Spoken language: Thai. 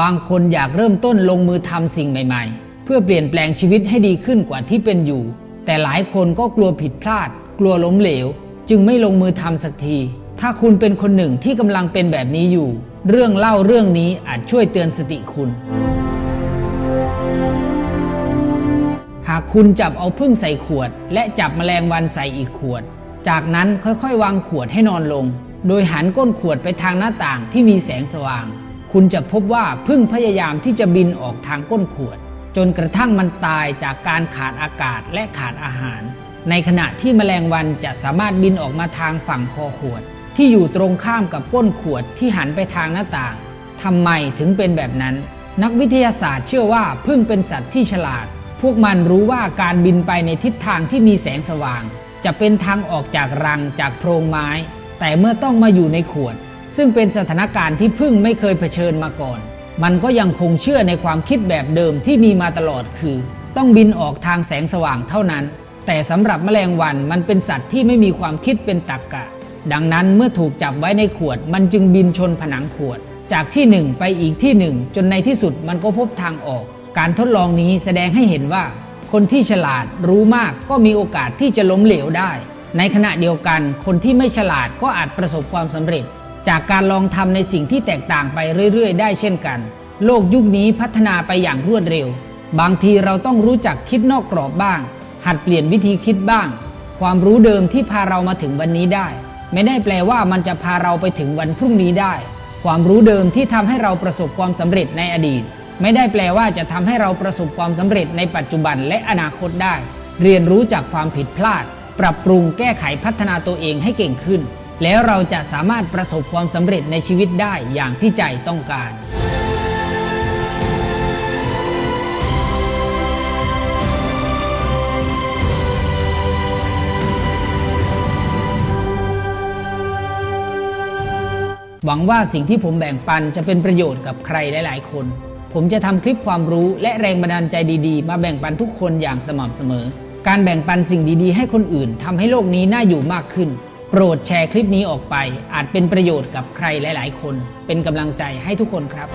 บางคนอยากเริ่มต้นลงมือทำสิ่งใหม่ๆ เพื่อเปลี่ยนแปลงชีวิตให้ดีขึ้นกว่าที่เป็นอยู่ แต่หลายคนก็กลัวผิดพลาด กลัวล้มเหลว จึงไม่ลงมือทำสักที ถ้าคุณเป็นคนหนึ่งที่กำลังเป็นแบบนี้อยู่ เรื่องเล่าเรื่องนี้อาจช่วยเตือนสติคุณ หากคุณจับเอาพึ่งใส่ขวด และจับแมลงวันใส่อีกขวด จากนั้นค่อยๆ วางขวดให้นอนลง โดยหันก้นขวดไปทางหน้าต่างที่มีแสงสว่าง คุณจะพบว่าพึ่งพยายามที่จะบินออกทางก้นขวด จนกระทั่งมันตายจากการขาดอากาศและขาดอาหาร ในขณะที่แมลงวันจะสามารถบินออกมาทางฝั่งคอขวด ที่อยู่ตรงข้ามกับก้นขวดที่หันไปทางหน้าต่างทำไมถึงเป็นแบบนั้น นักวิทยาศาสตร์เชื่อว่าพึ่งเป็นสัตว์ที่ฉลาด พวกมันรู้ว่าการบินไปในทิศทางที่มีแสงสว่าง จะเป็นทางออกจากรังจากโพรงไม้ แต่เมื่อต้องมาอยู่ในขวด ซึ่งเป็นสถานการณ์ที่พึ่งไม่เคยเผชิญมาก่อน มันก็ยังคงเชื่อในความคิดแบบเดิมที่มีมาตลอดคือ ต้องบินออกทางแสงสว่างเท่านั้น แต่สำหรับแมลงวันมันเป็นสัตว์ที่ไม่มีความคิดเป็นตรรกะ ดังนั้นเมื่อถูกจับไว้ในขวด มันจึงบินชนผนังขวด จากที่หนึ่งไปอีกที่หนึ่งจนในที่สุดมันก็พบทางออก การทดลองนี้แสดงให้เห็นว่า คนที่ฉลาดรู้มากก็มีโอกาสที่จะล้มเหลวได้ ในขณะเดียวกัน คนที่ไม่ฉลาดก็อาจประสบความสำเร็จ จากการลองทำในสิ่งที่แตกต่างไปเรื่อย ๆ ได้เช่นกัน โลกยุคนี้พัฒนาไปอย่างรวดเร็ว บางทีเราต้องรู้จักคิดนอกกรอบบ้าง หัดเปลี่ยนวิธีคิดบ้าง ความรู้เดิมที่พาเรามาถึงวันนี้ได้ ไม่ได้แปลว่ามันจะพาเราไปถึงวันพรุ่งนี้ได้ ความรู้เดิมที่ทำให้เราประสบความสำเร็จในอดีต ไม่ได้แปลว่าจะทำให้เราประสบความสำเร็จในปัจจุบันและอนาคตได้ เรียนรู้จากความผิดพลาด ปรับปรุงแก้ไขพัฒนาตัวเองให้เก่งขึ้น แล้วเราจะสามารถประสบความสำเร็จในชีวิตได้อย่างที่ใจต้องการ หวังว่าสิ่งที่ผมแบ่งปันจะเป็นประโยชน์กับใครหลาย ๆ คน ผมจะทำคลิปความรู้และแรงบันดาลใจดีๆ มาแบ่งปันทุกคนอย่างสม่ำเสมอ การแบ่งปันสิ่งดีๆ ให้คนอื่นทำให้โลกนี้น่าอยู่มากขึ้น ปรดแชร์คลิปนี้ออกไป อาจเป็นประโยชน์กับใครหลาย ๆ คน เป็นกำลังใจให้ทุกคนครับ